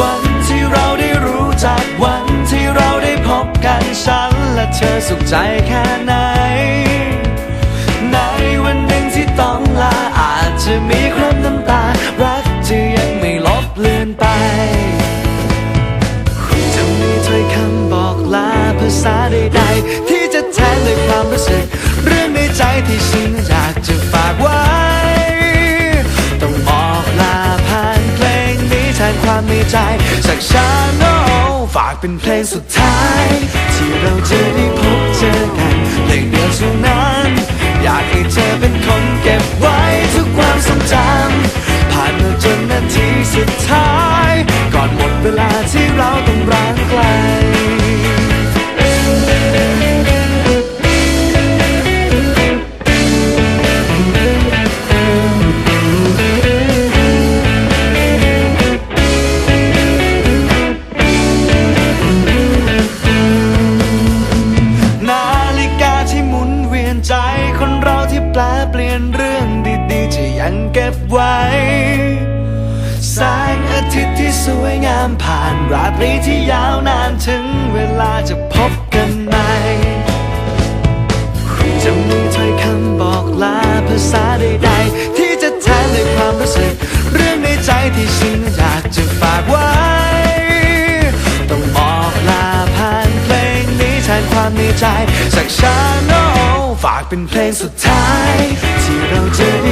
วันที่เราได้รู้จักวันที่เราได้พบกันฉันและเธอสุขใจแค่ไหน ในวันหนึ่งที่ต้องลาอาจจะมีคราบน้ำตา รักจะยังไม่ลบเลือนไปจะมีถ้อยคำบอกลาภาษาใดๆที่จะแทนด้วยความรู้สึก เรื่องในใจที่ฉันอยากจะฝากไว้ ในใจจากชาโนฝากเป็นเพลงสุดท้าย ที่เราจะได้พบเจอกันเพลงเดียวเท่านั้น อยากให้เธอเป็นคนเก็บไว้ เปลี่ยนเรื่องดีๆจะยังเก็บไว้ แสงอาทิตย์ที่สวยงามผ่านราตรีที่ยาวนานถึงเวลาจะพบกันใหม่จะมีถ้อยคำบอกลาภาษาใดๆ ที่จะแทนด้วยความรู้สึก เรื่องในใจที่ฉันอยากจะฝากไว้ ต้องบอกลาผ่านเพลงนี้แทนความในใจจากชาโน เป็นเพลงสุดท้าย ที่เราจะได้